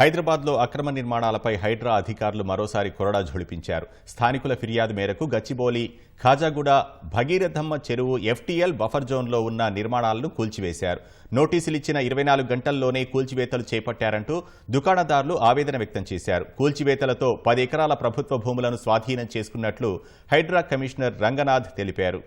హైదరాబాద్లో అక్రమ నిర్మాణాలపై హైడ్రా అధికారులు మరోసారి కొరడా ఝుళిపించారు స్థానికుల ఫిర్యాదు మేరకు గచ్చిబౌలి ఖాజాగూడ భగీరథమ్మ చెరువు ఎఫ్టీఎల్ బఫర్ జోన్లో ఉన్న నిర్మాణాలను కూల్చివేశారు. నోటీసులు ఇచ్చిన ఇరవై నాలుగు గంటల్లోనే కూల్చివేతలు చేపట్టారంటూ దుకాణదారులు ఆవేదన వ్యక్తం చేశారు. కూల్చివేతలతో పది ఎకరాల ప్రభుత్వ భూములను స్వాధీనం చేసుకున్నట్లు హైడ్రా కమిషనర్ రంగనాథ్ తెలిపారు.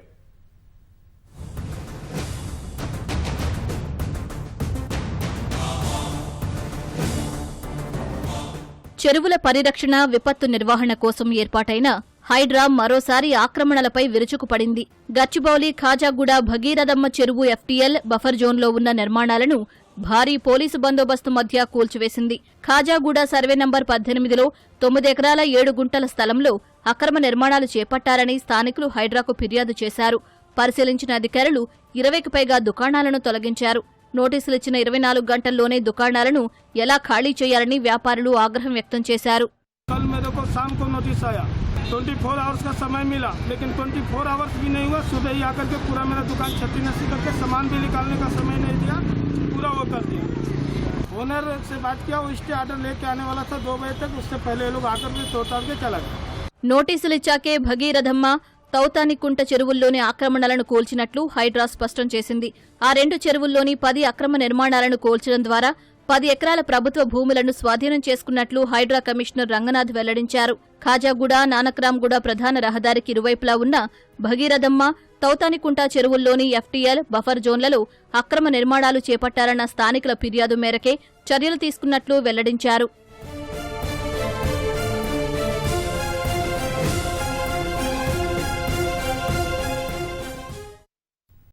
చెరువుల పరిరక్షణ విపత్తు నిర్వహణ కోసం ఏర్పాటైన హైడ్రా మరోసారి ఆక్రమణలపై విరుచుకుపడింది. గచ్చిబౌలి ఖాజాగూడ భగీరథమ్మ చెరువు ఎఫ్టీఎల్ బఫర్ జోన్లో ఉన్న నిర్మాణాలను భారీ పోలీసు బందోబస్తు మధ్య కూల్చివేసింది. ఖాజాగూడ సర్వే నంబర్ పద్దెనిమిదిలో తొమ్మిది ఎకరాల ఏడు గుంటల స్థలంలో అక్రమ నిర్మాణాలు చేపట్టారని స్థానికులు హైడ్రాకు ఫిర్యాదు చేశారు. పరిశీలించిన అధికారులు ఇరవైకి పైగా దుకాణాలను తొలగించారు. నోటీసులిచ్చిన ఇరవై నాలుగు గంటల్లోనే దుకాణాలను ఎలా ఖాళీ చేయాలని వ్యాపారులు ఆగ్రహం వ్యక్తం చేశారు कल मेरे को शाम को नोटिस आया 24 आवर्स का समय मिला लेकिन 24 आवर्स भी नहीं हुआ सुबह ही आकर के पूरा मेरा दुकान छत्ती नस्सी करके सामान भी निकालने का समय नहीं दिया पूरा वो कर दिया ओनर से बात किया वो स्टे आर्डर लेके आने वाला था दो बजे तक उससे पहले ये लोग आकर के तोड़ ताड़ के चला गया నోటీసులిచ్చాకే భగీరథమ్మ తౌతానికుంట చెరువుల్లోని ఆక్రమణలను కూల్చినట్లు హైడ్రా స్పష్టం చేసింది. ఆ రెండు చెరువుల్లోని పది అక్రమ నిర్మాణాలను కూల్చడం ద్వారా పది ఎకరాల ప్రభుత్వ భూములను స్వాధీనం చేసుకున్నట్లు హైడ్రా కమిషనర్ రంగనాథ్ వెల్లడించారు. ఖాజాగూడ నానక్రామ్గూడ ప్రధాన రహదారికి ఇరువైపులా ఉన్న భగీరథమ్మ తౌతానికుంట చెరువుల్లోని ఎఫ్టీఎల్ బఫర్ జోన్లలో అక్రమ నిర్మాణాలు చేపట్టారన్న స్థానికుల ఫిర్యాదు మేరకే చర్యలు తీసుకున్నట్లు వెల్లడించారు.